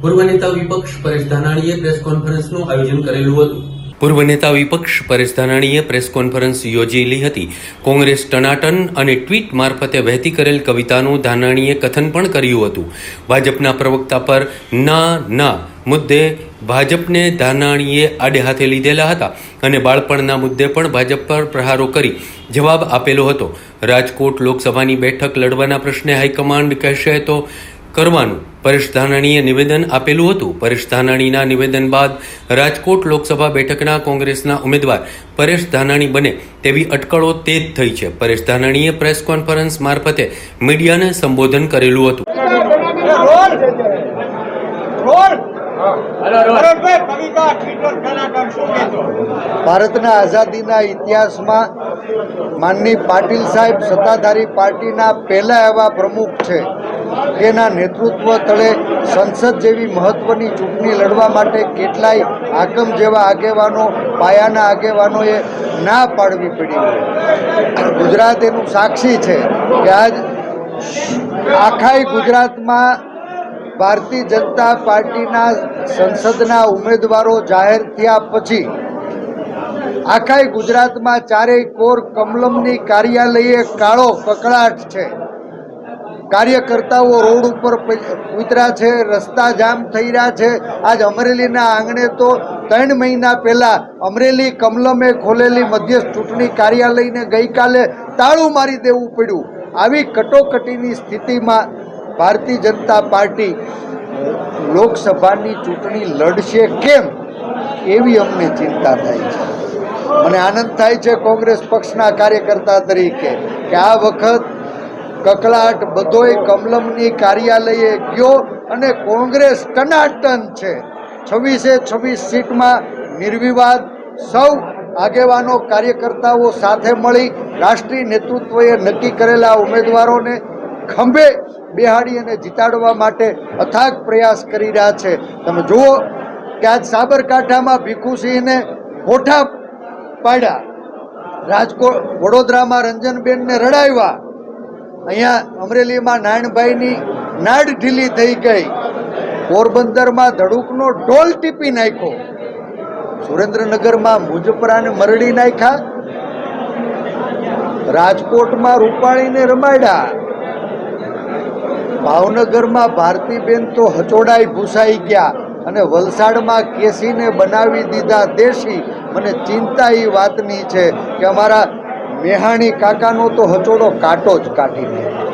પૂર્વ નેતા વિપક્ષ પરેશ ધાનાણીએ પ્રેસ કોન્ફરન્સનું આયોજન કરેલું હતું. પૂર્વ નેતા વિપક્ષ પરેશ ધાનાણીએ પ્રેસ કોન્ફરન્સ યોજેલી હતી. કોંગ્રેસ ટનાટન અને ટ્વીટ મારફતે વહેતી કરેલ કવિતાનું ધાનાણીએ કથન પણ કર્યું હતું. ભાજપના પ્રવક્તા પર ના ના, મુદ્દે ભાજપને ધાનાણીએ આડે હાથે લીધેલા હતા અને બાળપણના મુદ્દે પણ ભાજપ પર પ્રહારો કરી જવાબ આપેલો હતો. રાજકોટ લોકસભાની બેઠક લડવાના પ્રશ્ને હાઈકમાન્ડ કહેશે તો કરવાનું પરેશ ધાનાણીએ નિવેદન આપેલું હતું. પરેશ ધાનાણીના નિવેદન બાદ રાજકોટ લોકસભા બેઠકના કોંગ્રેસના ઉમેદવાર પરેશ ધાનાણી બને તેવી અટકળો તેજ થઈ છે. પરેશ ધાનાણીએ પ્રેસ કોન્ફરન્સ મારફતે મીડિયાને સંબોધન કરેલું હતું. ભારતના આઝાદીના ઇતિહાસમાં માનની પાટીલ સાહેબ સત્તાધારી પાર્ટીના પહેલા એવા પ્રમુખ છે. તેના નેતૃત્વ તળે સંસદ જેવી મહત્વની ચૂંટણી લડવા માટે કેટલાય આગમ જેવા આગેવાનો, પાયાના આગેવાનોએ ના પાડવી પડી ગુજરાત એનું સાક્ષી છે કે આજ આખાય ગુજરાતમાં ભારતીય જનતા પાર્ટીના સંસદના ઉમેદવારો જાહેર થયા પછી આખાય ગુજરાતમાં ચારેય કોર કમલમની કાર્યાલયે કાળો કકળાટ છે. કાર્યકર્તાઓ રોડ ઉપર ઉતર્યા છે, રસ્તા જામ થઈ રહ્યા છે. આજ અમરેલીના આંગણે તો ત્રણ મહિના પહેલાં અમરેલી કમલમે ખોલેલી મધ્યસ્થ ચૂંટણી કાર્યાલયને ગઈકાલે તાળું મારી દેવું પડ્યું. આવી કટોકટીની સ્થિતિમાં ભારતીય જનતા પાર્ટી લોકસભાની ચૂંટણી લડશે કેમ એવી અમને ચિંતા થાય છે. મને આનંદ થાય છે કોંગ્રેસ પક્ષના કાર્યકર્તા તરીકે કે આ વખત કકળાટ બધોય કમલમની કાર્યાલયે ગયો અને કોંગ્રેસ ટનાટન છે. છવ્વીસે છવ્વીસ સીટમાં નિર્વિવાદ સૌ આગેવાનો કાર્યકર્તાઓ સાથે મળી રાષ્ટ્રીય નેતૃત્વએ નક્કી કરેલા ઉમેદવારોને ખંભે બેહાડી અને જીતાડવા માટે અથાગ પ્રયાસ કરી રહ્યા છે. તમે જુઓ કે આજ સાબરકાંઠામાં ભીખુસિંહને હોઠા પાડ્યા. રાજકોટ વડોદરામાં રંજનબેનને રડાવ્યા. અહીંયા અમરેલીમાં નારાયણભાઈની નાડ ઢીલી થઈ ગઈ. પોરબંદરમાં ધડુકનો ઢોલ ટીપી નાખ્યો. સુરેન્દ્રનગરમાં મુજપરાને મરડી નાખ્યા. રાજકોટમાં રૂપાણીને રમાડ્યા. ભાવનગરમાં ભારતીબેન તો હચોડાઈ ભૂસાઈ ગયા અને વલસાડમાં કેસીને બનાવી દીધા દેશી. મને ચિંતા એ વાતની છે કે અમારા મેહાણી કાકાનો તો હચોડો કાંટો જ કાઢી નાખ્યો